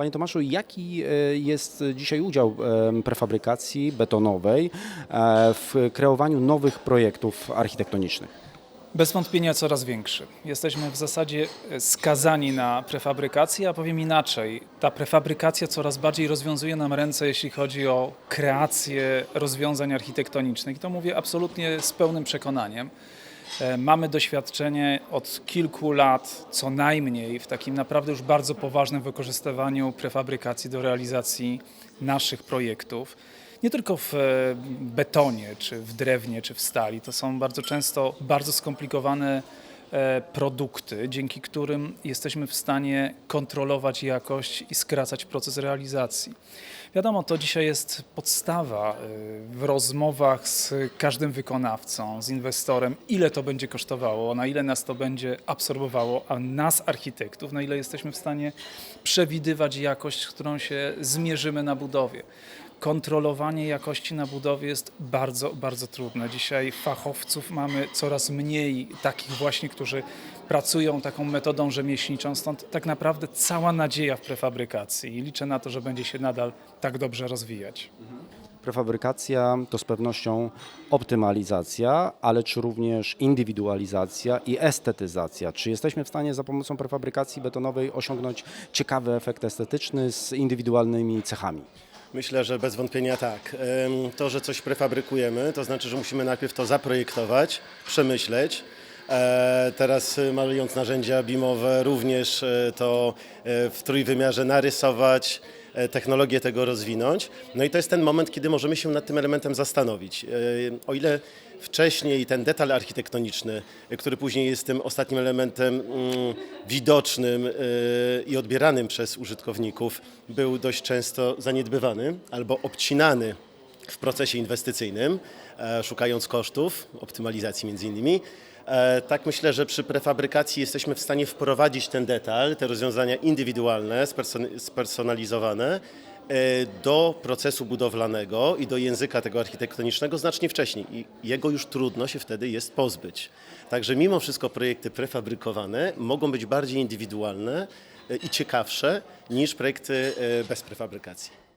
Panie Tomaszu, jaki e, jest dzisiaj udział em, prefabrykacji betonowej e, w kreowaniu nowych projektów architektonicznych? Bez wątpienia coraz większy. Jesteśmy w zasadzie e, skazani na prefabrykację, a powiem inaczej. Ta prefabrykacja coraz bardziej rozwiązuje nam ręce, jeśli chodzi o kreację rozwiązań architektonicznych. I to mówię absolutnie z pełnym przekonaniem. E, Mamy doświadczenie od kilku lat, co najmniej, w takim naprawdę już bardzo poważnym wykorzystywaniu prefabrykacji do realizacji naszych projektów. Nie tylko w e, betonie, czy w drewnie, czy w stali. To są bardzo często bardzo skomplikowane produkty, dzięki którym jesteśmy w stanie kontrolować jakość i skracać proces realizacji. Wiadomo, to dzisiaj jest podstawa e, w rozmowach z każdym wykonawcą, z inwestorem, ile to będzie kosztowało, na ile nas to będzie absorbowało, a nas, architektów, na ile jesteśmy w stanie przewidywać jakość, z którą się zmierzymy na budowie kontrolowanie jakości na budowie jest bardzo, bardzo trudne. Dzisiaj fachowców mamy coraz mniej, takich właśnie, którzy pracują taką metodą rzemieślniczą, stąd tak naprawdę cała nadzieja w prefabrykacji i liczę na to, że będzie się nadal tak dobrze rozwijać. Prefabrykacja to z pewnością optymalizacja, ale czy również indywidualizacja i estetyzacja? Czy jesteśmy w stanie za pomocą prefabrykacji betonowej osiągnąć ciekawy efekt estetyczny z indywidualnymi cechami? Myślę, że bez wątpienia tak. To, że coś prefabrykujemy, to znaczy, że musimy najpierw to zaprojektować, przemyśleć. E, Teraz y, malując narzędzia BIMowe również e, to e, w trójwymiarze narysować, e, technologię tego rozwinąć. No i to jest ten moment, kiedy możemy się nad tym elementem zastanowić. E, O ile wcześniej ten detal architektoniczny, e, który później jest tym ostatnim elementem mm, widocznym e, i odbieranym przez użytkowników, był dość często zaniedbywany albo obcinany w procesie inwestycyjnym, e, szukając kosztów, optymalizacji między innymi. E, Tak myślę, że przy prefabrykacji jesteśmy w stanie wprowadzić ten detal, te rozwiązania indywidualne, sperson- spersonalizowane e, do procesu budowlanego i do języka tego architektonicznego znacznie wcześniej i jego już trudno się wtedy jest pozbyć. Także mimo wszystko projekty prefabrykowane mogą być bardziej indywidualne e, i ciekawsze niż projekty bez prefabrykacji.